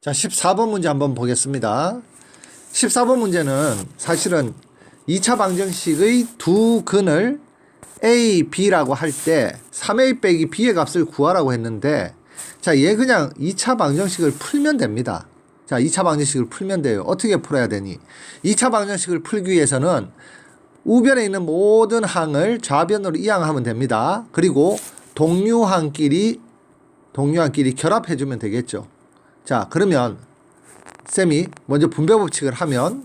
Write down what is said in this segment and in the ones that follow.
자, 14번 문제 한번 보겠습니다. 14번 문제는 사실은 2차 방정식의 두 근을 A, B라고 할 때 3A 빼기 B의 값을 구하라고 했는데 자, 얘 그냥 2차 방정식을 풀면 됩니다. 자, 2차 방정식을 풀면 돼요. 어떻게 풀어야 되니? 2차 방정식을 풀기 위해서는 우변에 있는 모든 항을 좌변으로 이항하면 됩니다. 그리고 동류항끼리 동류항끼리 결합해 주면 되겠죠. 자, 그러면 쌤이 먼저 분배 법칙을 하면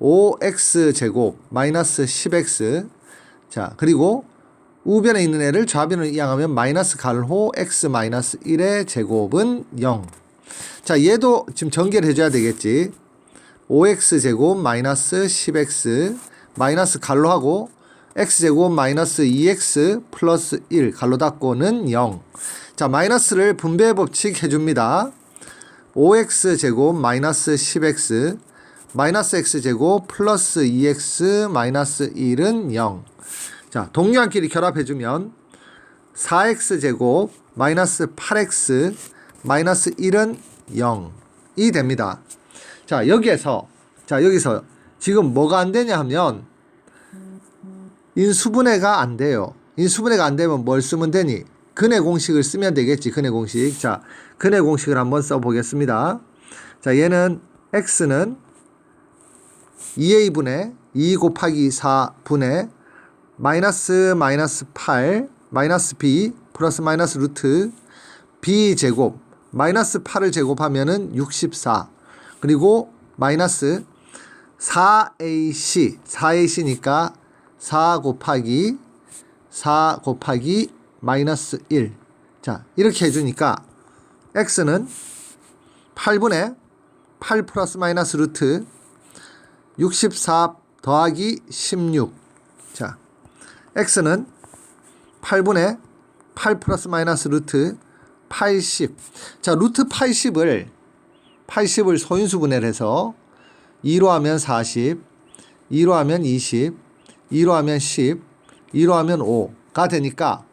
5x 제곱 마이너스 10x 자, 그리고 우변에 있는 애를 좌변으로 이항하면 마이너스 갈호 x 마이너스 1의 제곱은 0. 자, 얘도 지금 전개를 해줘야 되겠지. 5x 제곱 마이너스 10x 마이너스 갈로 하고 x 제곱 마이너스 2x 플러스 1 갈로 닫고는 0. 자, 마이너스를 분배 법칙 해줍니다. 5x 제곱 마이너스 10x 마이너스 x 제곱 플러스 2x 마이너스 1은 0. 자, 동류항끼리 결합해주면 4x 제곱 마이너스 8x 마이너스 1은 0이 됩니다. 자, 여기에서 자, 여기서 지금 뭐가 안 되냐 하면 인수분해가 안 돼요. 인수분해가 안 되면 뭘 쓰면 되니? 근해 공식을 쓰면 되겠지. 근해 공식. 자, 근해 공식을 한번 써 보겠습니다. 자, 얘는 x는 2a분의 2 곱하기 4분의 마이너스 마이너스 8 마이너스 b 플러스 마이너스 루트 b 제곱 마이너스 8을 제곱하면은 64 그리고 마이너스 4ac 4ac니까 4 곱하기 4 곱하기 마이너스 1. 자, 이렇게 해주니까 x는 8분의 8 플러스 마이너스 루트 64 더하기 16. 자, x는 8분의 8 플러스 마이너스 루트 80. 자, 루트 80을 80을 소인수 분해를 해서 2로 하면 40, 2로 하면 20, 2로 하면 10, 2로 하면 5가 되니까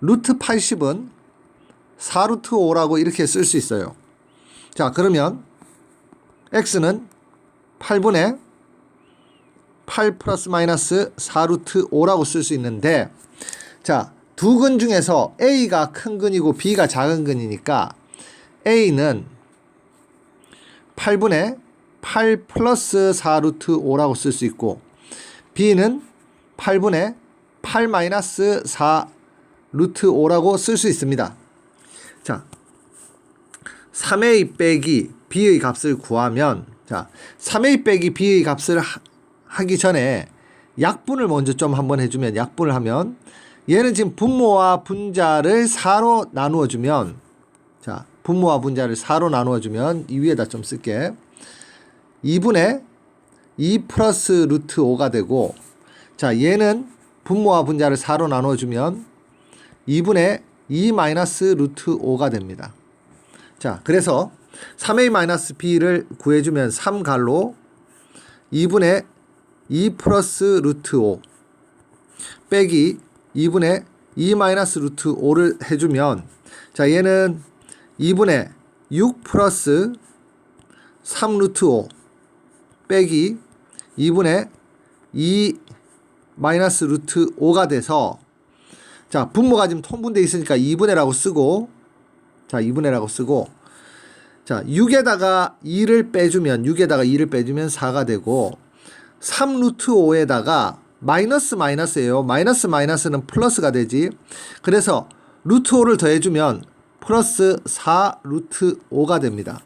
루트 80은 4루트 5라고 이렇게 쓸 수 있어요. 자, 그러면 x는 8분의 8 플러스 마이너스 4루트 5라고 쓸 수 있는데 자, 두 근 중에서 a가 큰 근이고 b가 작은 근이니까 a는 8분의 8 플러스 4루트 5라고 쓸 수 있고 b는 8분의 8 마이너스 4 루트 5라고 쓸 수 있습니다. 자, 3a 빼기 b의 값을 구하면 자, 3a 빼기 b의 값을 하, 하기 전에 약분을 먼저 좀 한번 해주면 약분을 하면 얘는 지금 분모와 분자를 4로 나누어 주면 자, 분모와 분자를 4로 나누어 주면 이 위에다 좀 쓸게. 2분의 2 플러스 루트 5가 되고 자, 얘는 분모와 분자를 4로 나누어 주면 2분의 2 마이너스 루트 5가 됩니다. 자, 그래서 3a 마이너스 b를 구해주면 3갈로 2분의 2 플러스 루트 5 빼기 2분의 2 마이너스 루트 5를 해주면 자, 얘는 2분의 6 플러스 3 루트 5 빼기 2분의 2 마이너스 루트 5가 돼서 자, 분모가 지금 통분돼 있으니까 2분의 라고 쓰고 자, 2분의 라고 쓰고 자, 6에다가 2를 빼주면 6에다가 2를 빼주면 4가 되고 3 루트 5에다가 마이너스 마이너스예요. 마이너스 마이너스는 플러스가 되지. 그래서 루트 5를 더해주면 플러스 4 루트 5가 됩니다.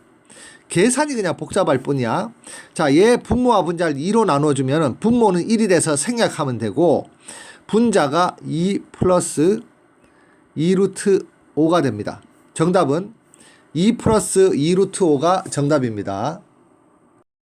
계산이 그냥 복잡할 뿐이야. 자, 얘 분모와 분자를 2로 나눠주면 분모는 1이 돼서 생략하면 되고 분자가 2 플러스 2 루트 5가 됩니다. 정답은 2 플러스 2 루트 5가 정답입니다.